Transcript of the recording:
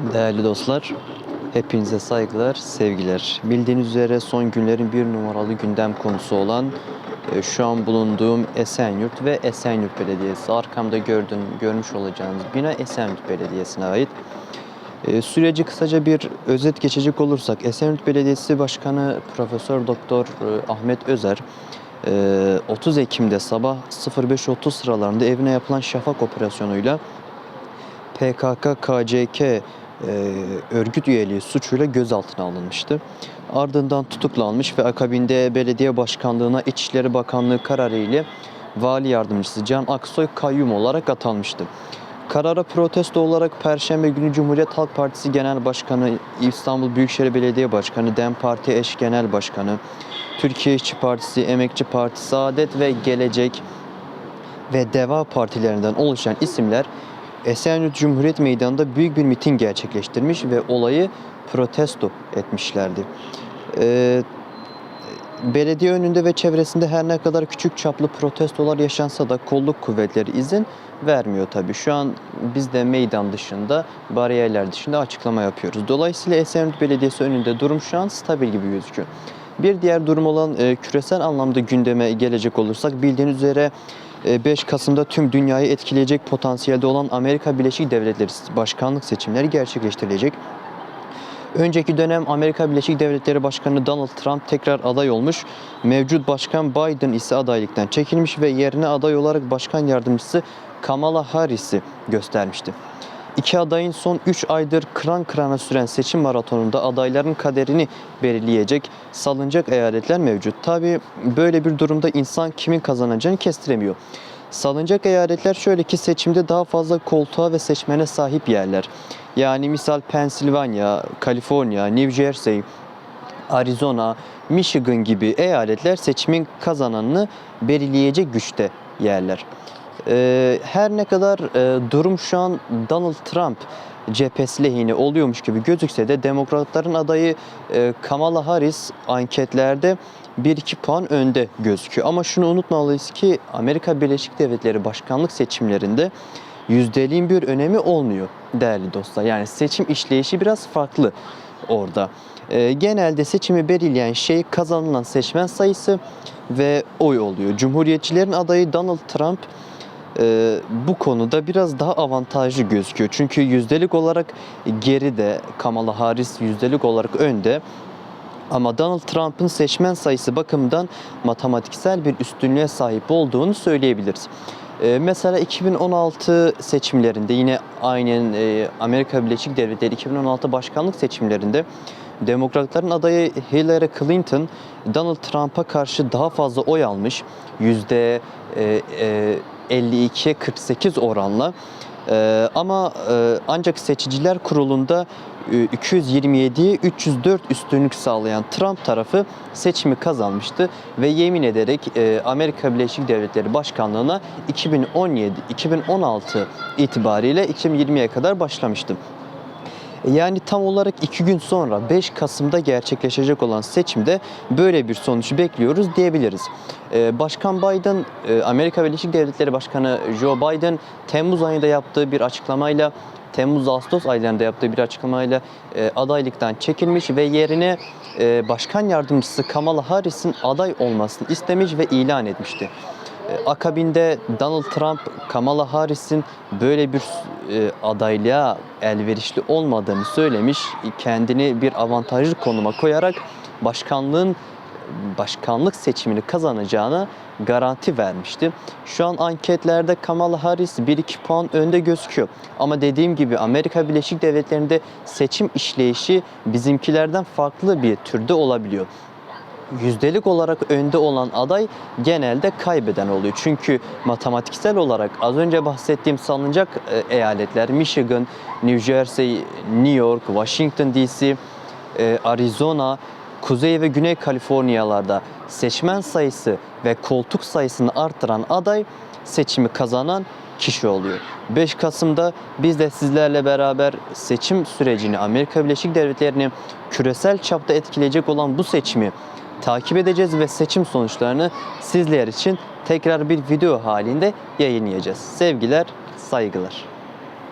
Değerli dostlar, hepinize saygılar, sevgiler. Bildiğiniz üzere son günlerin bir numaralı gündem konusu olan e, şu an bulunduğum Esenyurt ve Esenyurt Belediyesi. Arkamda gördüğün, görmüş olacağınız bina Esenyurt Belediyesi'ne ait. E, Süreci kısaca bir özet geçecek olursak Esenyurt Belediyesi Başkanı Profesör Doktor e, Ahmet Özer e, 30 Ekim'de sabah 05.30 sıralarında evine yapılan şafak operasyonuyla PKK, KCK e, örgüt üyeliği suçuyla gözaltına alınmıştı. Ardından tutuklanmış ve akabinde belediye başkanlığına İçişleri Bakanlığı kararı ile vali yardımcısı Can Aksoy kayyum olarak atanmıştı. Karara protesto olarak Perşembe günü Cumhuriyet Halk Partisi Genel Başkanı, İstanbul Büyükşehir Belediye Başkanı, DEM Parti eş genel başkanı, Türkiye İşçi Partisi, Emekçi Partisi, Saadet ve Gelecek ve Deva partilerinden oluşan isimler Esenyurt Cumhuriyet Meydanı'nda büyük bir miting gerçekleştirmiş ve olayı protesto etmişlerdi. Ee, belediye önünde ve çevresinde her ne kadar küçük çaplı protestolar yaşansa da kolluk kuvvetleri izin vermiyor tabii. Şu an biz de meydan dışında, bariyerler dışında açıklama yapıyoruz. Dolayısıyla Esenyurt Belediyesi önünde durum şu an stabil gibi gözüküyor. Bir diğer durum olan e, küresel anlamda gündeme gelecek olursak bildiğiniz üzere e, 5 Kasım'da tüm dünyayı etkileyecek potansiyelde olan Amerika Birleşik Devletleri başkanlık seçimleri gerçekleştirilecek. Önceki dönem Amerika Birleşik Devletleri Başkanı Donald Trump tekrar aday olmuş. Mevcut Başkan Biden ise adaylıktan çekilmiş ve yerine aday olarak Başkan Yardımcısı Kamala Harris'i göstermişti. İki adayın son 3 aydır kıran kırana süren seçim maratonunda adayların kaderini belirleyecek salınacak eyaletler mevcut. Tabi böyle bir durumda insan kimin kazanacağını kestiremiyor. Salınacak eyaletler şöyle ki seçimde daha fazla koltuğa ve seçmene sahip yerler. Yani misal Pensilvanya, Kaliforniya, New Jersey, Arizona, Michigan gibi eyaletler seçimin kazananını belirleyecek güçte yerler. Ee, her ne kadar e, durum şu an Donald Trump cephesi lehine oluyormuş gibi gözükse de demokratların adayı e, Kamala Harris anketlerde 1-2 puan önde gözüküyor. Ama şunu unutmalıyız ki Amerika Birleşik Devletleri başkanlık seçimlerinde yüzdeliğin bir önemi olmuyor değerli dostlar. Yani seçim işleyişi biraz farklı orada. Ee, genelde seçimi belirleyen şey kazanılan seçmen sayısı ve oy oluyor. Cumhuriyetçilerin adayı Donald Trump e, bu konuda biraz daha avantajlı gözüküyor. Çünkü yüzdelik olarak geride Kamala Harris yüzdelik olarak önde. Ama Donald Trump'ın seçmen sayısı bakımından matematiksel bir üstünlüğe sahip olduğunu söyleyebiliriz. Ee, mesela 2016 seçimlerinde yine aynen e, Amerika Birleşik Devletleri 2016 başkanlık seçimlerinde Demokratların adayı Hillary Clinton Donald Trump'a karşı daha fazla oy almış. Yüzde e, e, 52'ye 48 oranla. Ee, ama e, ancak seçiciler kurulunda e, 227'ye 304 üstünlük sağlayan Trump tarafı seçimi kazanmıştı ve yemin ederek e, Amerika Birleşik Devletleri Başkanlığına 2017-2016 itibariyle 2020'ye kadar başlamıştı. Yani tam olarak iki gün sonra 5 Kasım'da gerçekleşecek olan seçimde böyle bir sonuç bekliyoruz diyebiliriz. Ee, Başkan Biden, e, Amerika Birleşik Devletleri Başkanı Joe Biden Temmuz ayında yaptığı bir açıklamayla Temmuz-Ağustos aylarında yaptığı bir açıklamayla e, adaylıktan çekilmiş ve yerine e, Başkan Yardımcısı Kamala Harris'in aday olmasını istemiş ve ilan etmişti. E, Akabinde Donald Trump Kamala Harris'in böyle bir e, adaylığa elverişli olmadığını söylemiş. Kendini bir avantajlı konuma koyarak başkanlığın başkanlık seçimini kazanacağına garanti vermişti. Şu an anketlerde Kamala Harris 1-2 puan önde gözüküyor. Ama dediğim gibi Amerika Birleşik Devletleri'nde seçim işleyişi bizimkilerden farklı bir türde olabiliyor yüzdelik olarak önde olan aday genelde kaybeden oluyor. Çünkü matematiksel olarak az önce bahsettiğim salınacak e, eyaletler Michigan, New Jersey, New York, Washington DC, e, Arizona, Kuzey ve Güney Kaliforniyalarda seçmen sayısı ve koltuk sayısını arttıran aday seçimi kazanan kişi oluyor. 5 Kasım'da biz de sizlerle beraber seçim sürecini Amerika Birleşik Devletleri'ni küresel çapta etkileyecek olan bu seçimi takip edeceğiz ve seçim sonuçlarını sizler için tekrar bir video halinde yayınlayacağız. Sevgiler, saygılar.